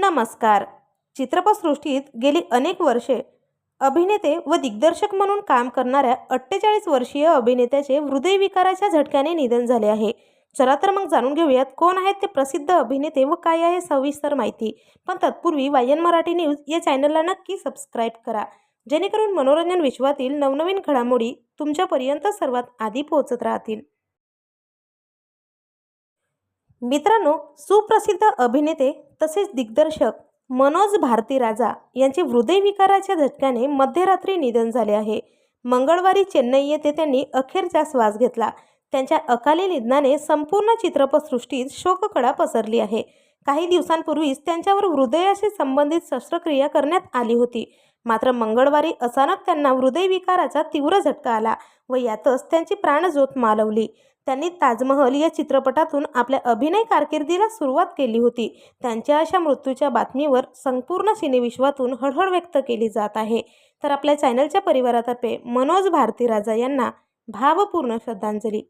नमस्कार. चित्रपटसृष्टीत गेली अनेक वर्षे अभिनेते व दिग्दर्शक म्हणून काम करणाऱ्या अठ्ठेचाळीस वर्षीय अभिनेत्याचे हृदयविकाराच्या झटक्याने निधन झाले आहे. चला तर मग जाणून घेऊयात कोण आहेत ते प्रसिद्ध अभिनेते व काय आहे सविस्तर माहिती. पण तत्पूर्वी वायन मराठी न्यूज या चॅनलला नक्की सबस्क्राईब करा. जेणेकरून मनोरंजन विश्वातील नवनवीन घडामोडी तुमच्यापर्यंत सर्वात आधी पोहोचत राहतील. मित्रांनो सुप्रसिद्ध अभिनेते तसेच दिग्दर्शक मनोज भारती राजा यांचे हृदयविकाराच्या झटक्याने मध्यरात्री निधन झाले आहे. मंगळवारी चेन्नई येथे त्यांनी अखेरचा श्वास घेतला. त्यांच्या अकाली निधनाने संपूर्ण चित्रपटसृष्टीत शोककळा पसरली आहे. काही दिवसांपूर्वीच त्यांच्यावर हृदयाशी संबंधित शस्त्रक्रिया करण्यात आली होती. मात्र मंगळवारी अचानक त्यांना हृदयविकाराचा तीव्र झटका आला व यातच त्यांची प्राणज्योत मालवली. त्यांनी ताजमहल या चित्रपटातून आपल्या अभिनय कारकिर्दीला सुरुवात केली होती. त्यांच्या अशा मृत्यूच्या बातमीवर संपूर्ण सिनेविश्वातून हळहळ व्यक्त केली जात आहे. तर आपल्या चॅनलच्या परिवारातर्फे मनोज भारती राजा यांना भावपूर्ण श्रद्धांजली.